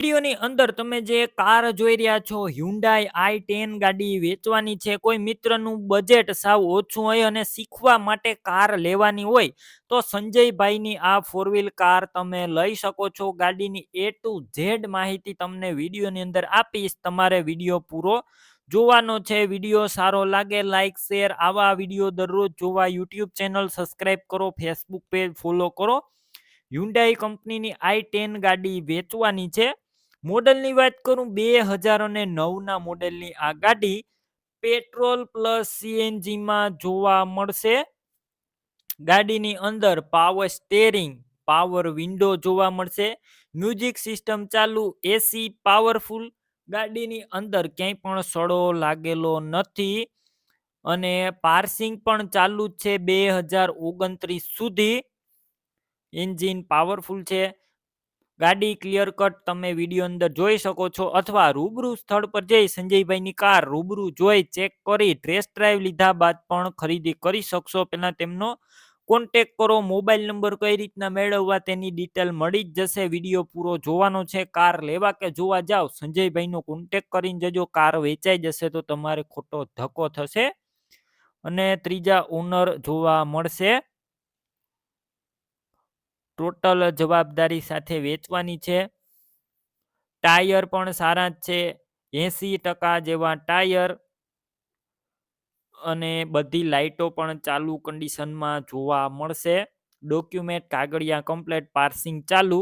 વિડીયોની અંદર તમે જે કાર જોઈ રહ્યા છો હ્યુન્ડાઈ આઈ ટેન ગાડી વેચવાની છે, કોઈ મિત્રનું બજેટ સાવ ઓછું હોય અને શીખવા માટે કાર લેવાની હોય, તો સંજયભાઈની આ ફોર વ્હીલ કાર તમે લઈ શકો છો. ગાડીની એ ટુ ઝેડ માહિતી તમને વિડીયોની અંદર આપીશ. તમારે વીડિયો પૂરો જોવાનો છે. વીડિયો સારો લાગે લાઈક શેર આવા વીડિયો દરરોજ જોવા યુટ્યુબ ચેનલ સબસ્ક્રાઈબ કરો ફેસબુક પેજ ફોલો કરો. હ્યુન્ડાઈ કંપનીની આઈ ટેન ગાડી વેચવાની છે. મોડલની વાત કરું, બે હજાર અને નવના મોડેલની આ ગાડી પેટ્રોલ પ્લસ સીએનજીમાં જોવા મળશે. ગાડીની અંદર પાવર સ્ટેરિંગ પાવર વિન્ડો જોવા મળશે. મ્યુઝિક સિસ્ટમ ચાલુ એસી પાવરફુલ ગાડીની અંદર ક્યાંય પણ સડો લાગેલો નથી. અને પાર્સિંગ પણ ચાલુ છે બે હજાર ઓગણત્રીસ સુધી. એન્જિન પાવરફુલ છે. ગાડી ક્લિયર કટ તમે વીડિયો અંદર જોઈ શકો છો અથવા રૂબરૂ સ્થળ પર જઈ સંજયભાઈની કાર રૂબરૂ જોઈ ચેક કરી ટેસ્ટ ડ્રાઈવ લીધા બાદ પણ ખરીદી કરી શકશો. પહેલાં તેમનો કોન્ટેક કરો મોબાઈલ નંબર કઈ રીતના મેળવવા તેની ડિટેલ મળી જ જશે. વીડિયો પૂરો જોવાનો છે, કાર લેવા કે જોવા જાઓ સંજયભાઈનો કોન્ટેક કરીને જજો, કાર વેચાઈ જશે તો તમારે ખોટો ધક્કો થશે અને ત્રીજા ઓનર જોવા મળશે. ટોટલ જવાબદારી સાથે વેચવાની છે. ટાયર પણ સારા જ છે. એસી ટકા જેવા ટાયર અને બધી લાઇટો પણ ચાલુ કન્ડિશનમાં જોવા મળશે. ડોક્યુમેન્ટ કાગળિયા કમ્પ્લેટ પાર્સિંગ ચાલુ.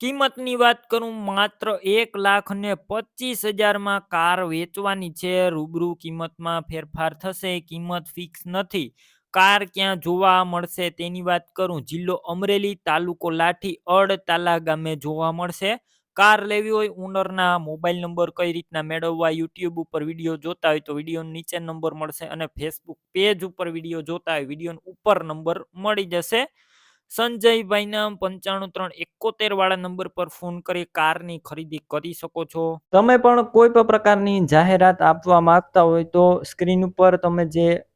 કિંમતની વાત કરું, માત્ર એક લાખ ને પચીસ હજારમાં કાર વેચવાની છે. રૂબરૂ કિંમતમાં ફેરફાર થશે. કિંમત ફિક્સ નથી. કાર ક્યાં જોવા મળશે તેની વાત કરું. જિલ્લો અમરેલી તાલુકો લાઠી અડ તાલા ગામે જોવા મળશે. કાર લેવી હોય ઓનરના મોબાઈલ નંબર કઈ રીતના મેળવવા યુટ્યુબ ઉપર વીડિયો જોતા હોય તો વીડિયો નીચે નંબર મળશે અને ફેસબુક પેજ ઉપર વીડિયો જોતા હોય વીડિયો ઉપર નંબર મળી જશે. સંજયભાઈના પંચાણું ત્રણ એકોતેર વાળા નંબર પર ફોન કરી કારની ખરીદી કરી શકો છો. તમે પણ કોઈ પણ પ્રકારની જાહેરાત આપવા માંગતા હોય તો સ્ક્રીન ઉપર તમે જે